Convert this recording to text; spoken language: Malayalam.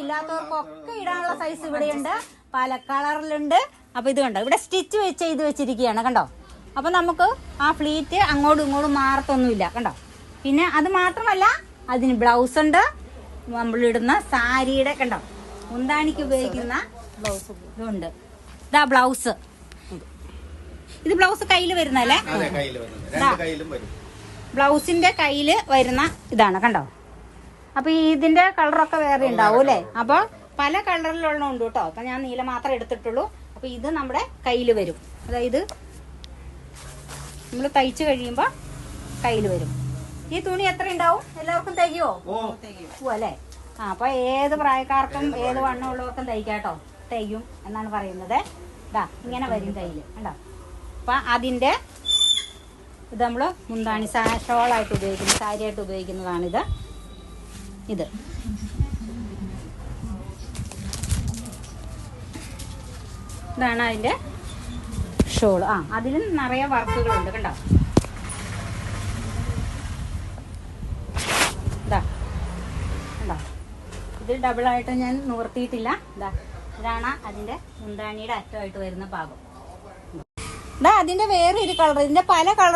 ഉള്ളവർക്കും ഇല്ലാത്തവർക്കും ഒക്കെ ഇടാനുള്ള സൈസ് ഇവിടെയുണ്ട്. പല കളറിലുണ്ട്. അപ്പൊ ഇത് കണ്ടോ? ഇവിടെ സ്റ്റിച്ച് വെച്ച് ചെയ്ത് വെച്ചിരിക്കുകയാണ്. കണ്ടോ? അപ്പൊ നമുക്ക് ആ ഫ്ലീറ്റ് അങ്ങോട്ടും ഇങ്ങോട്ടും മാറത്തൊന്നുമില്ല. കണ്ടോ? പിന്നെ അത് മാത്രമല്ല അതിന് ബ്ലൗസ് ഉണ്ട്. നമ്മൾ ഇടുന്ന സാരിയുടെ കണ്ടോ? മുന്താണിക്ക് ഉപയോഗിക്കുന്ന ബ്ലൗസ് ഇതുണ്ട്. ഇതാ ബ്ലൗസ് ഇത് ബ്ലൗസ് കയ്യിൽ വരുന്നല്ലേ കയ്യിലും ബ്ലൗസിന്റെ കയ്യിൽ വരുന്ന ഇതാണ്. കണ്ടോ? അപ്പൊ ഈ ഇതിന്റെ കളറൊക്കെ വേറെ ഉണ്ടാവും അല്ലേ? അപ്പൊ പല കളറിലുള്ള ഉണ്ട് കേട്ടോ. അപ്പൊ ഞാൻ നീല മാത്രം എടുത്തിട്ടുള്ളൂ. അപ്പൊ ഇത് നമ്മുടെ കയ്യിൽ വരും. അതായത് നമ്മൾ തയ്ച്ചു കഴിയുമ്പോ കയ്യിൽ വരും. ഈ തുണി എത്ര ഉണ്ടാവും? എല്ലാവർക്കും ഓ അല്ലേ? ആ അപ്പൊ ഏത് പ്രായക്കാർക്കും ഏത് വണ്ണമുള്ളവർക്കും തയ്ക്കാട്ടോ തയ്യും എന്നാണ് പറയുന്നത്. ഇതാ ഇങ്ങനെ വരും കയ്യിൽ കണ്ടോ? അപ്പൊ അതിന്റെ ഇത് നമ്മൾ മുന്താണി ഷോളായിട്ട് ഉപയോഗിക്കുന്ന സാരിയായിട്ട് ഉപയോഗിക്കുന്നതാണിത്. ഇത്. ഇതാണ് അതിന്റെ ഷോൾ. ആ അതിലും നിറയെ വർക്കുകളുണ്ട് കണ്ടോ? ഇതാ. കണ്ടോ? ഇത് ഡബിൾ ആയിട്ട് ഞാൻ നിവർത്തിയിട്ടില്ല. ഇതാ. ഇതാണ് അതിന്റെ മുന്താണിയുടെ അറ്റമായിട്ട് വരുന്ന ഭാഗം. അതിന്റെ വേറെ ഒരു കളർ ഇതിന്റെ പല കളർ